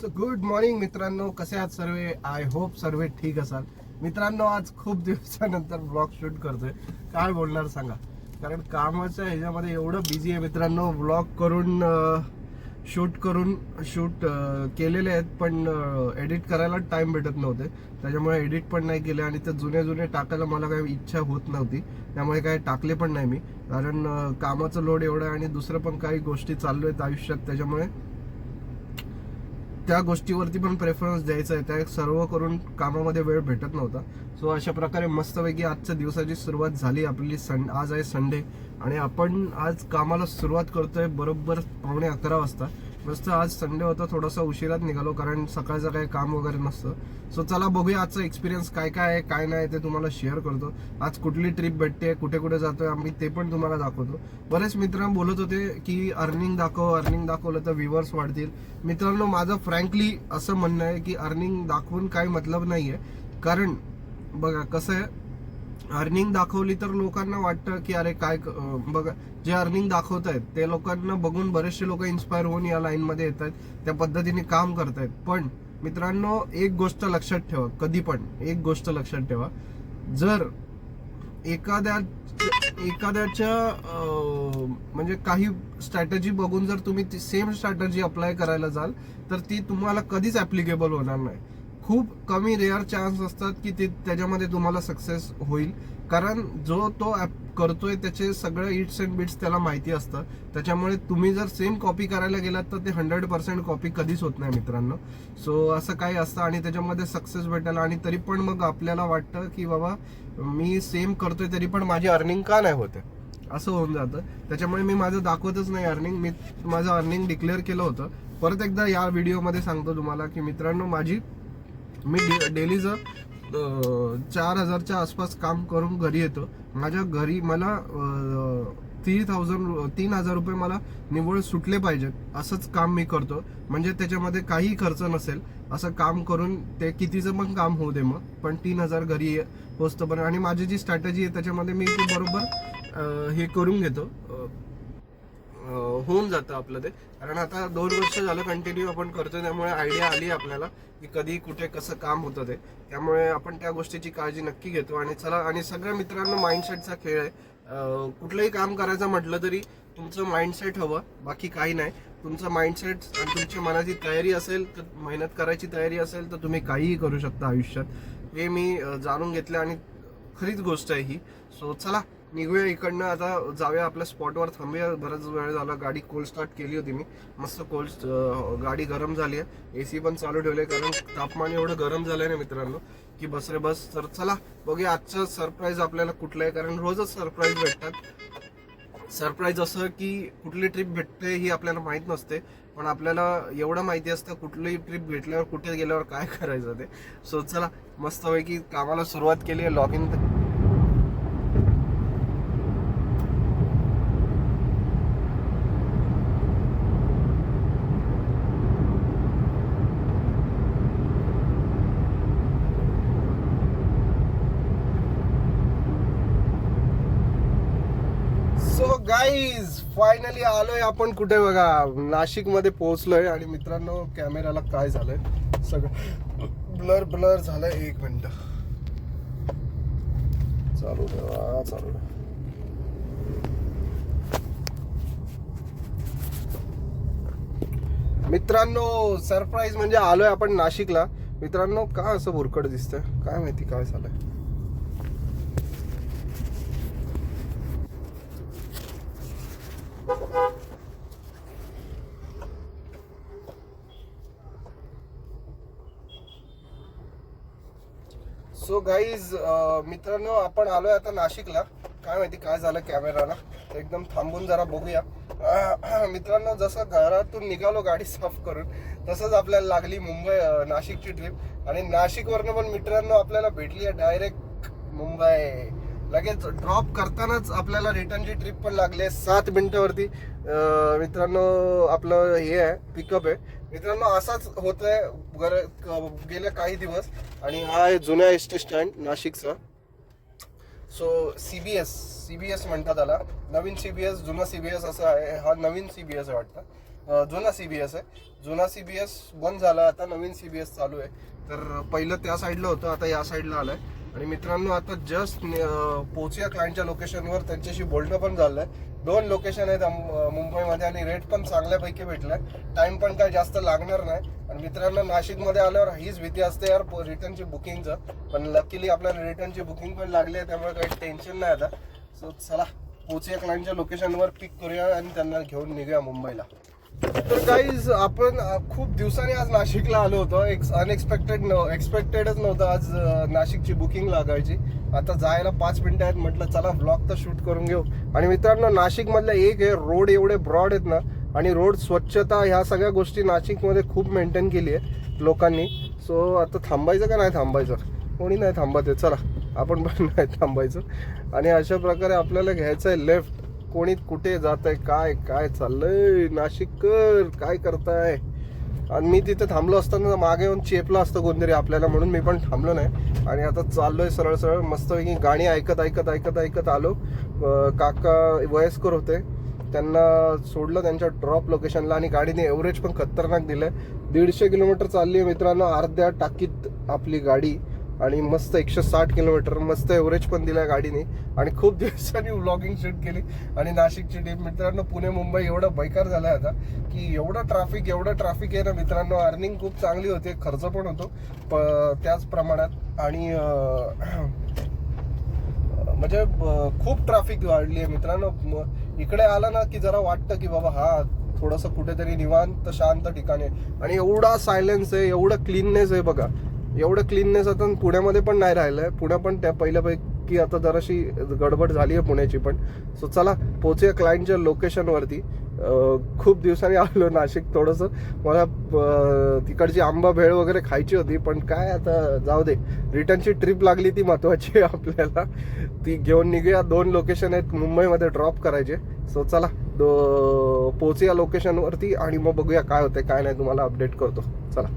So good morning मित्रांनो. कसे आहात सर्व? आय होप सर्व ठीक असाल. मित्रांनो आज खूप दिवसानंतर ब्लॉग शूट करतोय. काय बोलणार सांगा. कारण कामाच्या ह्याच्यामध्ये एवढं बिझी आहे मित्रांनो. ब्लॉग करून शूट करून शूट केलेले आहेत पण एडिट करायला टाइम भेटत नव्हते. त्याच्यामुळे एडिट पण नाही केले आणि ते जुने जुने टाकायला मला काही इच्छा होत नव्हती. त्यामुळे काही टाकले पण नाही मी. कारण कामाचं लोड एवढं आहे आणि दुसरं पण काही गोष्टी चालू आहेत आयुष्यात. त्याच्यामुळे त्या गोष्टीवरती पण प्रेफरन्स द्यायचा आहे. त्या सर्व करून कामामध्ये वेळ भेटत नव्हता. सो अशा प्रकारे मस्तपैकी आजच्या दिवसाची सुरुवात झाली. आपली सं आज आहे संडे आणि आपण आज कामाला सुरुवात करतोय बरोबर पावणे अकरा वाजता. मस्त आज संडे होता थोडासा उशिरात निघालो कारण सकाळचं काही काम वगैरे नसतं. सो चला बघूया आजचा एक्सपिरियन्स काय काय आहे काय नाही ते तुम्हाला शेअर करतो. आज कुठली ट्रिप भेटते कुठे कुठे जातोय आम्ही ते पण तुम्हाला दाखवतो. बरेच मित्र बोलत होते की अर्निंग दाखव अर्निंग दाखवलं तर व्ह्युअर्स वाढतील. मित्रांनो माझं फ्रँकली असं म्हणणं आहे की अर्निंग दाखवून काही मतलब नाही आहे कारण बघा कसं आहे अर्निंग दाखवली तर लोकांना वाटतं की अरे काय बघा जे अर्निंग दाखवत आहेत ते लोकांना बघून बरेचसे लोक इन्स्पायर होऊन या लाईन मध्ये येत आहेत त्या पद्धतीने काम करतायत पण मित्रांनो एक गोष्ट लक्षात ठेवा कधी पण एक गोष्ट लक्षात ठेवा. जर एखाद्या एखाद्याच्या म्हणजे काही स्ट्रॅटजी बघून जर तुम्ही ती सेम स्ट्रॅटजी अप्लाय करायला जाल तर ती तुम्हाला कधीच ऍप्लिकेबल होणार नाही. खूप कमी रेअर चान्स असतात की ते त्याच्यामध्ये तुम्हाला सक्सेस होईल. कारण जो तो ॲप करतोय त्याचे सगळे इट्स अँड बिट्स त्याला माहिती असतं. त्याच्यामुळे तुम्ही जर सेम कॉपी करायला गेलात तर ते हंड्रेड पर्सेंट कॉपी कधीच होत नाही मित्रांनो. सो असं काही असतं आणि त्याच्यामध्ये सक्सेस भेटेल. आणि तरी पण मग आपल्याला वाटतं की बाबा मी सेम करतोय तरी पण माझी अर्निंग का नाही होते असं होऊन जातं. त्याच्यामुळे मी माझं दाखवतच नाही अर्निंग मी माझं अर्निंग डिक्लेअर केलं होतं. परत एकदा या व्हिडिओमध्ये सांगतो तुम्हाला की मित्रांनो माझी मी डे डेलीचं चार हजारच्या आसपास काम करून घरी येतो. माझ्या घरी मला थ्री थाउजंड तीन हजार रुपये मला निव्वळ सुटले पाहिजेत असंच काम मी करतो. म्हणजे त्याच्यामध्ये काही खर्च नसेल असं काम करून ते कितीचं पण काम होऊ दे मग पण तीन हजार घरी ये- पोचतो. पण आणि माझी जी स्ट्रॅटेजी आहे त्याच्यामध्ये मी ते बरोबर हे करून घेतो. होऊन जातं आपलं ते. कारण आता दोन वर्ष झालं कंटिन्यू आपण करतो त्यामुळे आयडिया आली आपल्याला की कधी कुठे कसं काम होतं ते. त्यामुळे आपण त्या गोष्टीची काळजी नक्की घेतो. आणि चला आणि सगळ्या मित्रांनो माइंडसेटचा खेळ आहे. कुठलंही काम करायचं म्हटलं तरी तुमचं माइंडसेट हवं बाकी काही नाही. तुमचं माइंडसेट आणि तुमची मनाची तयारी असेल तर मेहनत करायची तयारी असेल तर तुम्ही काहीही करू शकता आयुष्यात. हे मी जाणून घेतलं आणि खरीच गोष्ट आहे ही. सो चला. निघूया इकडनं आता जाऊया आपल्या स्पॉटवर थांबूया बराच वेळ झाला गाडी कोल्ड स्टार्ट केली होती मी. मस्त कोल्ड गाडी गरम झाली आहे. ए सी पण चालू ठेवले कारण तापमान एवढं गरम झालंय ना मित्रांनो की बस रे बस. तर चला बघूया आजचं सरप्राईज आपल्याला कुठलं आहे कारण रोजच सरप्राईज भेटतात. सरप्राईज असं की कुठली ट्रिप भेटते ही आपल्याला माहीत नसते पण आपल्याला एवढं माहिती असतं कुठलीही ट्रिप भेटल्यावर कुठे गेल्यावर काय करायचं ते. सो चला मस्तपैकी कामाला सुरुवात केली आहे log in so guys finally आलोय आपण कुठे बघा? नाशिकमध्ये पोहोचलोय आणि मित्रांनो कॅमेराला काय झालंय? सगळं ब्लर ब्लर झालंय. एक मिनिट. चालू ठेवा चालू मित्रांनो सरप्राईज म्हणजे आलोय आपण नाशिकला. मित्रांनो का असं भुरकट दिसतंय? काय माहिती काय झालंय? सो गाईज मित्रांनो आपण आलोय आता नाशिकला. काय माहिती काय झालं कॅमेराला. एकदम थांबून जरा बघूया. मित्रांनो जसं घरातून निघालो गाडी साफ करून तसंच आपल्याला लागली मुंबई नाशिकची ट्रिप आणि नाशिकवरनं पण मित्रांनो आपल्याला भेटली आहे डायरेक्ट मुंबई. लगेच ड्रॉप करतानाच आपल्याला रिटर्नची ट्रिप पण लागली आहे. सात मिनिटावरती. मित्रांनो आपलं हे आहे पिकअप आहे. मित्रांनो असाच होत आहे गेले काही दिवस. आणि हा आहे जुन्या एस टी स्टँड नाशिकचा. सो सीबीएस सीबीएस म्हणतात त्याला. नवीन सीबीएस जुना सीबीएस असं आहे. हा नवीन सीबीएस आहे वाटतं. अं, जुना सीबीएस आहे. जुना सीबीएस बंद झाला. आता नवीन सीबीएस चालू आहे. तर पहिलं त्या साईडला होतं. आता या साईडला आलंय. आणि मित्रांनो आता जस्ट पोचूया क्लायंटच्या लोकेशनवर त्यांच्याशी बोलणं पण झालंय. दोन लोकेशन आहेत मुंबईमध्ये आणि रेट पण चांगल्यापैकी भेटलाय टाइम पण काय जास्त लागणार नाही. आणि मित्रांनो नाशिकमध्ये आल्यावर हीच भीती असते यार रिटर्नची बुकिंगचं पण लकीली आपल्याला रिटर्नची बुकिंग पण लागली आहे त्यामुळे काही टेन्शन नाही आता. सो चला पोचूया क्लायंटच्या लोकेशनवर पिक करूया आणि त्यांना घेऊन निघूया मुंबईला. तर गाईज आपण खूप दिवसांनी आज नाशिकला आलो होतो. एक अनएक्सपेक्टेड एक्सपेक्टेडच नव्हतं आज नाशिकची बुकिंग लागायची. आता जायला पाच मिनिटं आहेत म्हटलं चला ब्लॉग तर शूट करून घेऊ. आणि मित्रांनो नाशिकमधलं एक हे रोड एवढे ब्रॉड आहेत ना आणि रोड स्वच्छता ह्या सगळ्या गोष्टी नाशिकमध्ये खूप मेंटेन केली आहे लोकांनी. सो आता थांबायचं का नाही थांबायचं? कोणी नाही थांबत आहे. चला आपण पण नाही थांबायचं. आणि अशा प्रकारे आपल्याला घ्यायचं आहे लेफ्ट कोणी कुठे जात आहे काय काय चाललंय नाशिककर काय करताय? आणि मी तिथे थांबलो असताना मागे येऊन चेपलं असतं कोणतरी आपल्याला म्हणून मी पण थांबलो नाही. आणि आता चाललोय सरळ सरळ मस्तपैकी गाणी ऐकत ऐकत ऐकत ऐकत आलो. काका वयस्कर होते. त्यांना सोडलं त्यांच्या ड्रॉप लोकेशनला आणि गाडीने एव्हरेज पण खतरनाक दिलंय. दीडशे किलोमीटर चालली आहे मित्रांनो अर्ध्या टाकीत आपली गाडी. आणि मस्त एकशे साठ किलोमीटर मस्त एव्हरेज पण दिला गाडीने. आणि खूप दिवसांनी व्लॉगिंग शूट केली. आणि नाशिकची टीम मित्रांनो पुणे मुंबई एवढं बैकार झाला आता की एवढं ट्रॅफिक एवढं ट्रॅफिक आहे ना मित्रांनो अर्निंग खूप चांगली होते खर्च पण होतो. प- त्याच प्रमाणात आणि म्हणजे खूप ट्रॅफिक वाढली आहे मित्रांनो. इकडे आला ना की जरा वाटतं की बाबा हा थोडंसं कुठेतरी निवांत शांत ठिकाणी आहे. आणि एवढा सायलेन्स आहे एवढं क्लीननेस आहे बघा. एवढं क्लीननेस आता पुण्यामध्ये पण नाही राहिलंय. पुण्या पण त्या पहिल्यापैकी आता जराशी गडबड झाली आहे पुण्याची पण. सो चला पोचूया क्लायंटच्या लोकेशनवरती खूप दिवसांनी आलो नाशिक थोडंसं. मला तिकडची आंबा भेळ वगैरे खायची होती पण काय आता जाऊ दे. रिटर्नची ट्रिप लागली ती महत्वाची आहे आपल्याला. ती घेऊन निघूया. दोन लोकेशन आहेत मुंबईमध्ये ड्रॉप करायचे. सो चला दो पोचूया लोकेशनवरती आणि मग बघूया काय होते काय नाही तुम्हाला अपडेट करतो. चला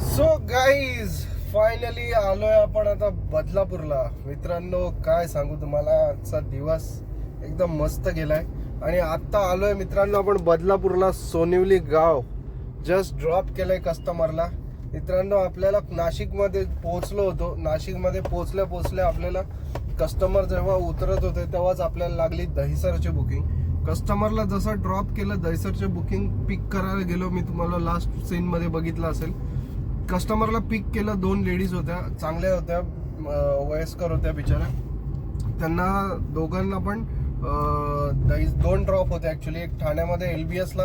सो गाईज फायनली आलोय आपण आता बदलापूरला. मित्रांनो काय सांगू तुम्हाला? आजचा दिवस एकदम मस्त गेलाय. आणि आत्ता आलोय मित्रांनो आपण बदलापूरला सोनिवली गाव. जस्ट ड्रॉप केलंय कस्टमरला मित्रांनो आपल्याला नाशिकमध्ये पोहोचलो होतो. नाशिकमध्ये पोहोचल्या पोहोचल्या आपल्याला कस्टमर जेव्हा उतरत होते तेव्हाच आपल्याला लागली दहिसरची बुकिंग कस्टमरला जसं ड्रॉप केलं दहिसरचे बुकिंग पिक करायला गेलो. मी तुम्हाला लास्ट सीनमध्ये बघितलं असेल. कस्टमरला पिक केलं दोन लेडीज होत्या चांगल्या होत्या वयस्कर होत्या बिचाऱ्या. त्यांना दोघांना पण दोन ड्रॉप होते ऍक्च्युली एक ठाण्यामध्ये एल बी एसला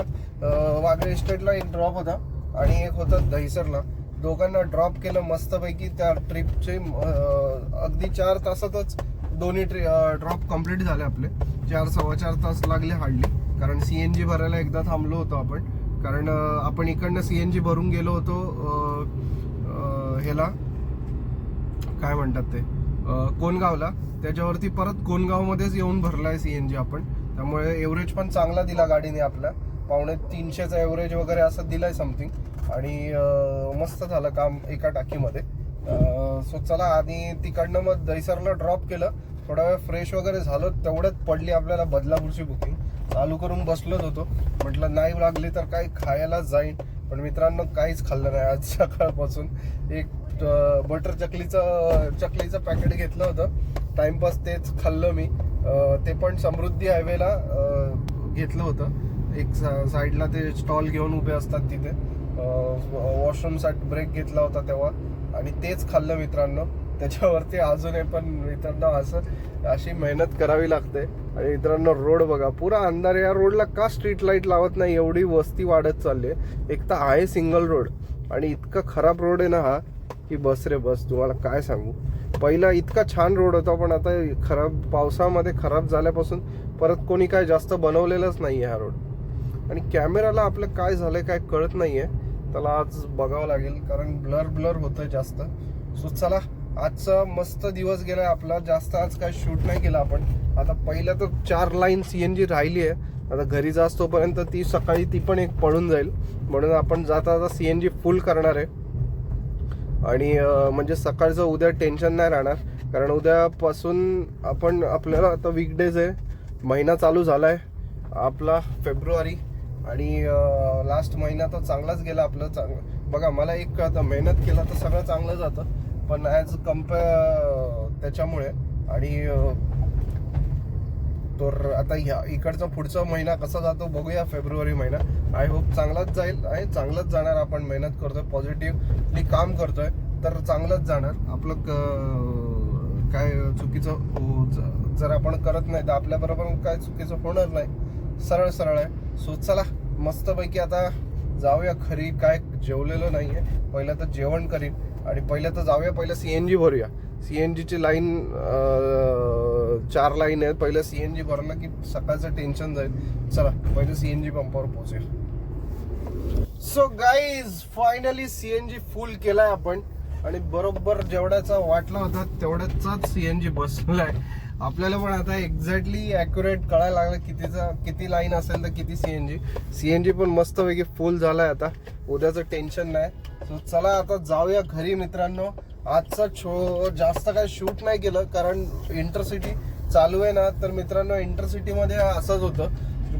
वागळे इस्टेटला एक ड्रॉप होता आणि एक होता दहिसरला दोघांना ड्रॉप केलं मस्तपैकी. त्या ट्रिपचे अगदी चार तासातच दोन्ही ट्रि ड्रॉप कंप्लीट झाले आपले. चार सव्वा चार तास लागले हार्डली कारण सी एन जी भरायला एकदा थांबलो होतो आपण. कारण आपण इकडनं सी एन जी भरून गेलो होतो ह्याला. काय म्हणतात ते? कोणगावला कोनगावला. त्याच्यावरती परत कोणगावमध्येच येऊन भरलाय सी एन जी आपण. त्यामुळे एव्हरेज पण चांगला दिला गाडीने आपला. पावणे तीनशेचा एव्हरेज वगैरे असं दिलाय समथिंग आणि मस्त झालं काम एका टाकीमध्ये. सो चला आणि तिकडनं मग दहिसरला ड्रॉप केलं. थोडा वेळ फ्रेश वगैरे झालो तेवढ्यात पडली आपल्याला बदलापूरची बुकिंग चालू करून बसलोच होतो. म्हटलं नाही लागली तर काही खायला जाईन. पण मित्रांनो काहीच खाल्लं नाही. आज सकाळपासून एक बटर चकलीचं चकलीचं पॅकेट घेतलं होतं. टाइमपास तेच खाल्लं मी. ते पण समृद्धी हायवेला घेतलं होतं. एक सा- साईडला ते स्टॉल घेऊन उभे असतात तिथे. वॉशरूमसाठी ब्रेक घेतला होता तेव्हा. आणि तेच खाल्लं मित्रांनो. त्याच्यावरती अजूनही पण मित्रांनो असं अशी मेहनत करावी लागते. आणि मित्रांनो रोड बघा पुरा अंधार आहे. या रोडला का स्ट्रीट लाइट लावत नाही? एवढी वस्ती वाढत चालली आहे. एक तर आहे सिंगल रोड आणि इतका खराब रोड आहे ना हा की बस रे बस तुम्हाला काय सांगू? पहिला इतका छान रोड होता पण आता खराब पावसामध्ये खराब झाल्यापासून परत कोणी काय जास्त बनवलेलंच नाही आहे हा रोड आणि कॅमेराला आपलं काय झालं काय कळत नाही आहे त्याला आज बघावं लागेल कारण ब्लर ब्लर होतं जास्त. सो चला आजचा मस्त दिवस गेलाय आपला. जास्त आज काय शूट नाही केला आपण. आता पहिल्या तर चार लाईन सी एन जी राहिली आहे. आता घरी जास तोपर्यंत ती सकाळी ती पण एक पळून जाईल. म्हणून आपण जाता आता सी एन जी फुल करणार आहे. आणि म्हणजे सकाळचं उद्या टेन्शन नाही राहणार. कारण उद्यापासून आपण आपल्याला आता वीकडेज आहे. महिना चालू झाला आहे आपला फेब्रुवारी. आणि लास्ट महिना तर चांगलाच गेला आपलं. चांगलं बघा मला एक आता मेहनत केला तर सगळं चांगलं जातं. पण ॲज कंपेअर त्याच्यामुळे. आणि तर आता ह्या इकडचा पुढचा महिना कसा जातो बघूया फेब्रुवारी महिना. आय होप चांगलाच जाईल आणि चांगलंच जाणार आपण. मेहनत करतोय पॉझिटिव्हली काम करतोय तर चांगलंच जाणार. आपलं क- काय चुकीचं हो- ज- जर आपण करत नाही तर आपल्याबरोबर काय चुकीचं होणार नाही. सरळ सरळ आहे. सो चला मस्तपैकी आता जाऊया खरी काय जेवलेलं नाहीये. पहिलं तर जेवण करीन आणि पहिलं तर जाऊया पहिलं जी भरूया. सी एन ची लाईन चार लाईन आहेत. पहिलं जी भरलं की सकाळचं टेन्शन जाईल. चला पहिलं जी पंपावर पोहोचेल so guys finally C N G full केलाय आपण. आणि बरोबर जेवढ्याचा वाटला होता तेवढ्याचाच सी एन जी बसलाय. आपल्याला पण आता एक्झॅक्टली अॅक्युरेट कळायला लागलं कितीचा किती लाईन असेल तर किती C N G C N G पण मस्तपैकी फुल झालाय आता. उद्याचं टेन्शन नाही. सो चला आता जाऊया घरी मित्रांनो. आजचा शो जास्त काय शूट नाही केलं कारण इंटरसिटी चालू आहे ना. तर मित्रांनो इंटरसिटीमध्ये असंच होतं.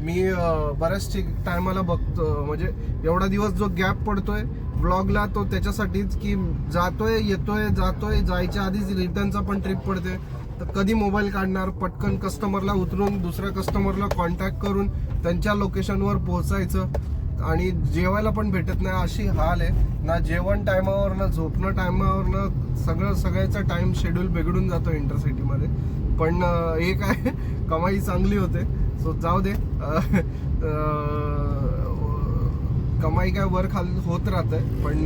मी बऱ्याच ठीक टायमाला बघतो म्हणजे एवढा दिवस जो गॅप पडतोय ब्लॉगला तो त्याच्यासाठीच की जातोय येतोय जातोय जायच्या आधीच रिटर्नचा पण ट्रिप पडते तर कधी मोबाईल काढणार पटकन कस्टमरला उतरून दुसऱ्या कस्टमरला कॉन्टॅक्ट करून त्यांच्या लोकेशनवर पोहोचायचं. आणि जेवायला पण भेटत नाही अशी हाल आहे. ना जेवण टायमावर ना झोपणं टायमावर ना सगळं सगळ्याचा टाइम शेड्यूल बिघडून जातो इंटरसिटीमध्ये पण एक आहे कमाई चांगली होते. सो जाऊ दे. कमाई काय वर खाल होत राहतंय. पण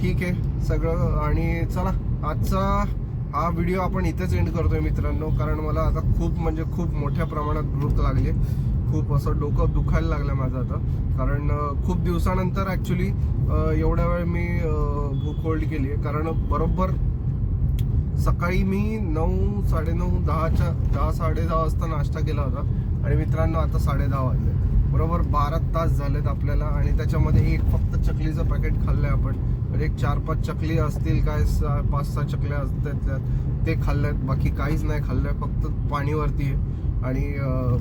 ठीक आहे सगळं. आणि चला आजचा हा व्हिडिओ आपण इथेच एंड करतोय मित्रांनो कारण मला आता खूप म्हणजे खूप मोठ्या प्रमाणात भूक लागली. खूप असं डोकं दुखायला लागलं माझं आता. कारण खूप दिवसानंतर ॲक्च्युली एवढ्या वेळ मी भूक होल्ड केली आहे. कारण बरोबर सकाळी मी नऊ साडेनऊ दहाच्या दहा साडे दहा वाजता नाश्ता केला होता. आणि मित्रांनो आता साडे दहा वाजले. बरोबर बारा तास झालेत आपल्याला आणि त्याच्यामध्ये एक फक्त चकलीचं पॅकेट खाल्लं आहे आपण. म्हणजे एक चार पाच चकली असतील काय सहा पाच सहा चकल्या असतात ते खाल्ल्यात. बाकी काहीच नाही खाल्लंय फक्त पाणीवरती आहे. आणि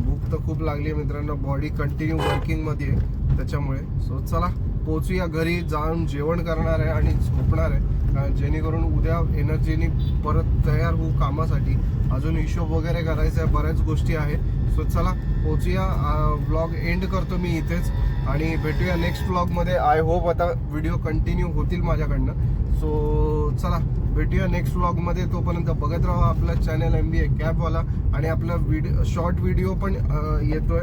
भूक तर खूप लागली आहे मित्रांनो बॉडी कंटिन्यू वर्किंगमध्ये आहे. त्याच्यामुळे सो चला पोचूया घरी जाऊन जेवण करणार आहे आणि झोपणार आहे. जेणेकरून उद्या एनर्जीनी परत तयार होऊ कामासाठी. अजून हिशोब वगैरे करायचा आहे बऱ्याच गोष्टी आहे. सो चला पोचूया. ब्लॉग एंड करतो मी इथेच. आणि भेटूया नेक्स्ट ब्लॉगमध्ये आय होप आता व्हिडिओ कंटिन्यू होतील माझ्याकडनं. सो चला भेटूया नेक्स्ट व्लॉगमध्ये तोपर्यंत बघत राहा आपला चॅनल एम बी ए कॅबवाला आणि आपला व्हिडिओ शॉर्ट व्हिडिओ पण येतो येतोय.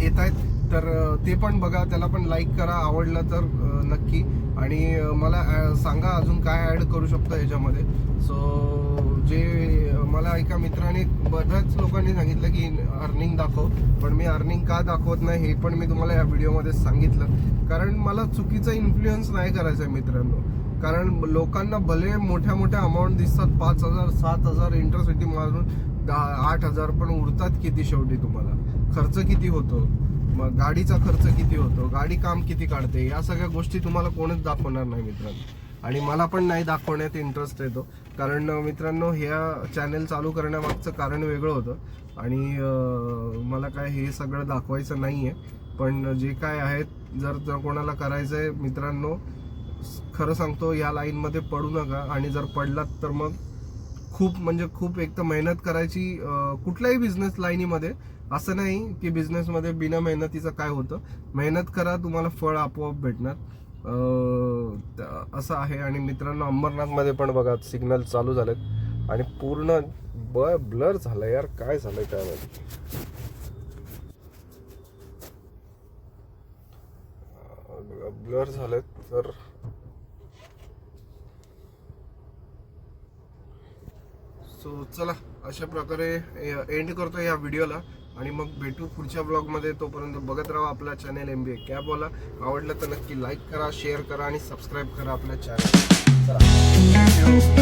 येत आहेत तर ते पण बघा. त्याला पण लाईक करा. आवडलं तर नक्की. आणि मला सांगा अजून काय ॲड करू शकतो याच्यामध्ये. सो जे मला एका मित्राने बऱ्याच लोकांनी सांगितलं की अर्निंग दाखव पण मी अर्निंग का दाखवत नाही हे पण मी तुम्हाला या व्हिडिओमध्ये सांगितलं. कारण मला चुकीचा इन्फ्लुएन्स नाही करायचा आहे मित्रांनो. कारण लोकांना भले मोठ्या मोठ्या अमाऊंट दिसतात पाच हजार सात हजार इंटरसिटी मारून दहा आठ हजार पण उरतात किती शेवटी तुम्हाला? खर्च किती होतो? मग गाडीचा खर्च किती होतो? गाडी काम किती काढते? या सगळ्या गोष्टी तुम्हाला कोणच दाखवणार नाही मित्रांनो. आणि मला पण नाही दाखवण्यात इंटरेस्ट येतो. कारण मित्रांनो ह्या चॅनल चालू करण्यामागचं कारण वेगळं होतं. आणि मला काय हे सगळं दाखवायचं नाही आहे पण जे काय आहेत जर जर कोणाला करायचं आहे मित्रांनो खरं सांगतो या लाईनमध्ये पडू नका. आणि जर पडलात तर मग खूप म्हणजे खूप एक तर मेहनत करायची कुठल्याही बिझनेस लाईनीमध्ये असं नाही की बिझनेसमध्ये बिना मेहनतीचं काय होतं. मेहनत करा तुम्हाला फळ आपोआप भेटणार. असं आहे. आणि मित्रांनो अंबरनाथमध्ये पण बघा सिग्नल चालू झालेत. आणि पूर्ण ब ब्लर झालं यार. काय झालंय काय माहिती ब्लर झालेत. तर सो चला अशा प्रकारे एंड करतो या व्हिडिओला आणि मग भेटू पुढच्या ब्लॉगमध्ये तोपर्यंत बघत राहा आपला चॅनल एम बी ए कॅबवाला आवडलं तर नक्की लाईक करा शेअर करा आणि सबस्क्राईब करा आपल्या चॅनल चला.